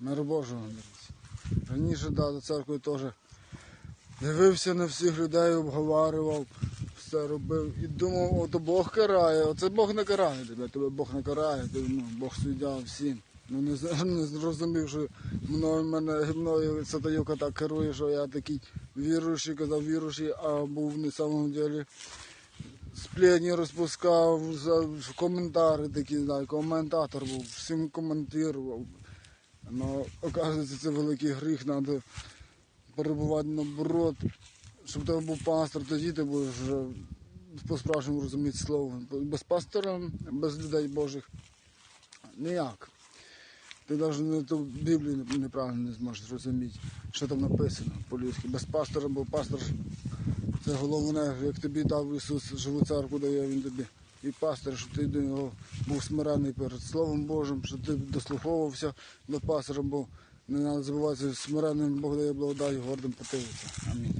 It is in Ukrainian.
Мир Божого. Раніше да, до церкви теж дивився на всіх людей, обговорював, все робив і думав, ото Бог карає, оце Бог не карає тебе, тебе Бог не карає, ти, ну, Бог суддя всім. Ну не, не зрозумів, що мною мене мною Сатаюка так керує, що я такий віруючий, казав віруючий, а був на самом деле сплетні розпускав, за коментарі такі, знаю, коментатор був, всім коментував. Ну, оказується, це великий гріх, треба перебувати наоборот, щоб тебе був пастор, тоді ти будеш по-справжньому розуміти слово. Без пастора, без людей Божих ніяк. Ти навіть ту Біблію неправильно не зможеш зрозуміти, що там написано по-людськи. Без пастора, бо пастор це головне, як тобі дав Ісус живу церкву дає він тобі. І пастор, щоб ти до нього був смирений перед Словом Божим, щоб ти дослуховувався до пастора, бо не треба забуватися смиренним Бог дає благодать, гордим противиться. Амінь.